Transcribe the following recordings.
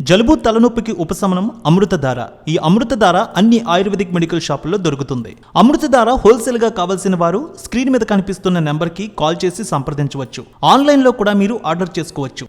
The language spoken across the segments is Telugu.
జలుబు తలనొప్పికి ఉపశమనం అమృతధార. ఈ అమృతధార అన్ని ఆయుర్వేదిక్ మెడికల్ షాపుల్లో దొరుకుతుంది. అమృతధార హోల్సేల్గా కావాల్సిన వారు స్క్రీన్ మీద కనిపిస్తున్న నెంబర్కి కాల్ చేసి సంప్రదించవచ్చు. ఆన్లైన్లో కూడా మీరు ఆర్డర్ చేసుకోవచ్చు.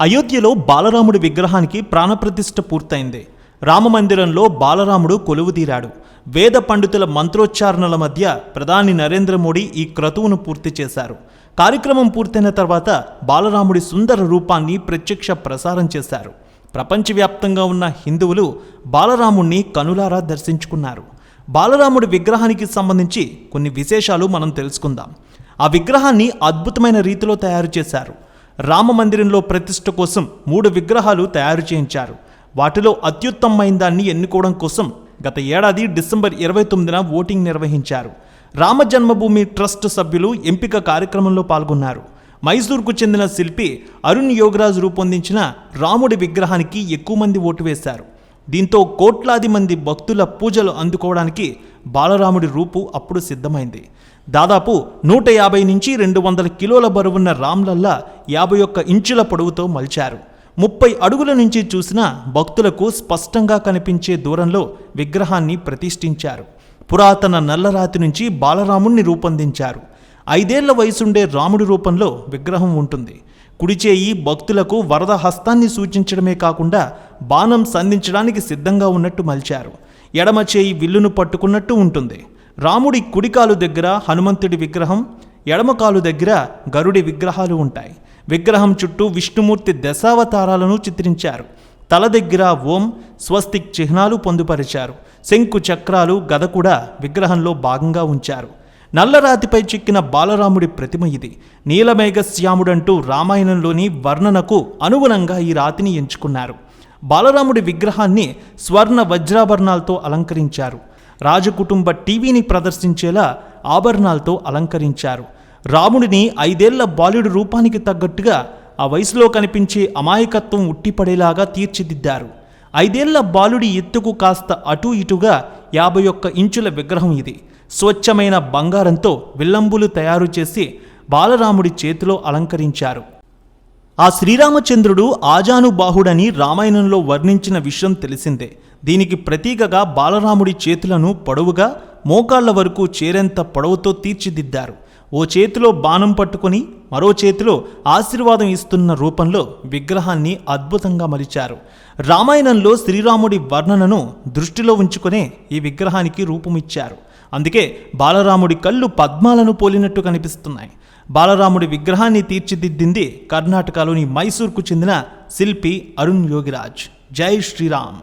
అయోధ్యలో బాలరాముడి విగ్రహానికి ప్రాణప్రతిష్ఠ పూర్తయింది. రామమందిరంలో బాలరాముడు కొలువుదీరాడు. వేద పండితుల మంత్రోచ్చారణల మధ్య ప్రధాని నరేంద్ర మోడీ ఈ క్రతువును పూర్తి చేశారు. కార్యక్రమం పూర్తయిన తర్వాత బాలరాముడి సుందర రూపాన్ని ప్రత్యక్ష ప్రసారం చేశారు. ప్రపంచవ్యాప్తంగా ఉన్న హిందువులు బాలరాముణ్ణి కనులారా దర్శించుకున్నారు. బాలరాముడి విగ్రహానికి సంబంధించి కొన్ని విశేషాలు మనం తెలుసుకుందాం. ఆ విగ్రహాన్ని అద్భుతమైన రీతిలో తయారు చేశారు. రామ మందిరంలో ప్రతిష్ఠ కోసం మూడు విగ్రహాలు తయారు చేయించారు. వాటిలో అత్యుత్తమైన దాన్ని ఎన్నుకోవడం కోసం గత ఏడాది డిసెంబర్ ఇరవై తొమ్మిదిన ఓటింగ్ నిర్వహించారు. రామ జన్మభూమి ట్రస్ట్ సభ్యులు ఎంపిక కార్యక్రమంలో పాల్గొన్నారు. మైసూర్కు చెందిన శిల్పి అరుణ్ యోగరాజ్ రూపొందించిన రాముడి విగ్రహానికి ఎక్కువ మంది ఓటు వేశారు. దీంతో కోట్లాది మంది భక్తుల పూజలు అందుకోవడానికి బాలరాముడి రూపు అప్పుడు సిద్ధమైంది. దాదాపు నూట యాభై నుంచి రెండు వందల కిలోల బరువున్న రామ్లల్లా యాభై ఒక్క ఇంచుల పొడవుతో మలిచారు. ముప్పై అడుగుల నుంచి చూసిన భక్తులకు స్పష్టంగా కనిపించే దూరంలో విగ్రహాన్ని ప్రతిష్ఠించారు. పురాతన నల్లరాతి నుంచి బాలరాముణ్ణి రూపొందించారు. ఐదేళ్ళ వయసుండే రాముడి రూపంలో విగ్రహం ఉంటుంది. కుడిచేయి భక్తులకు వరద హస్తాన్ని సూచించడమే కాకుండా బాణం సంధించడానికి సిద్ధంగా ఉన్నట్టు మలిచారు. ఎడమ చేయి విల్లును పట్టుకున్నట్టు ఉంటుంది. రాముడి కుడికాలు దగ్గర హనుమంతుడి విగ్రహం ఎడమకాలు దగ్గర గరుడి విగ్రహాలు ఉంటాయి. విగ్రహం చుట్టూ విష్ణుమూర్తి దశావతారాలను చిత్రించారు. తల దగ్గర ఓం స్వస్తిక్ చిహ్నాలు పొందుపరిచారు. శంకు చక్రాలు గద కూడా విగ్రహంలో భాగంగా ఉంచారు. నల్లరాతిపై చిక్కిన బాలరాముడి ప్రతిమ ఇది. నీలమేఘశ్యాముడంటూ రామాయణంలోని వర్ణనకు అనుగుణంగా ఈ రాతిని ఎంచుకున్నారు. బాలరాముడి విగ్రహాన్ని స్వర్ణ వజ్రాభరణాలతో అలంకరించారు. రాజకుటుంబ టీవీని ప్రదర్శించేలా ఆభరణాలతో అలంకరించారు. రాముడిని ఐదేళ్ళ బాలుడి రూపానికి తగ్గట్టుగా ఆ వయసులో కనిపించే అమాయకత్వం ఉట్టిపడేలాగా తీర్చిదిద్దారు. ఐదేళ్ళ బాలుడి ఎత్తుకు కాస్త అటూ ఇటుగా యాభై ఒక్క ఇంచుల విగ్రహం ఇది. స్వచ్ఛమైన బంగారంతో విల్లంబులు తయారు చేసి బాలరాముడి చేతిలో అలంకరించారు. ఆ శ్రీరామచంద్రుడు ఆజానుబాహుడని రామాయణంలో వర్ణించిన విషయం తెలిసిందే. దీనికి ప్రతీకగా బాలరాముడి చేతులను పొడవుగా మోకాళ్ళ వరకు చేరేంత పొడవుతో తీర్చిదిద్దారు. ఓ చేతిలో బాణం పట్టుకుని మరో చేతిలో ఆశీర్వాదం ఇస్తున్న రూపంలో విగ్రహాన్ని అద్భుతంగా మలిచారు. రామాయణంలో శ్రీరాముడి వర్ణనను దృష్టిలో ఉంచుకునే ఈ విగ్రహానికి రూపమిచ్చారు. అందుకే బాలరాముడి కళ్ళు పద్మాలను పోలినట్టు కనిపిస్తున్నాయి. బాలరాముడి విగ్రహాన్ని తీర్చిదిద్దింది కర్ణాటకలోని మైసూర్కు చెందిన శిల్పి అరుణ్ యోగిరాజ్. జై శ్రీరామ్.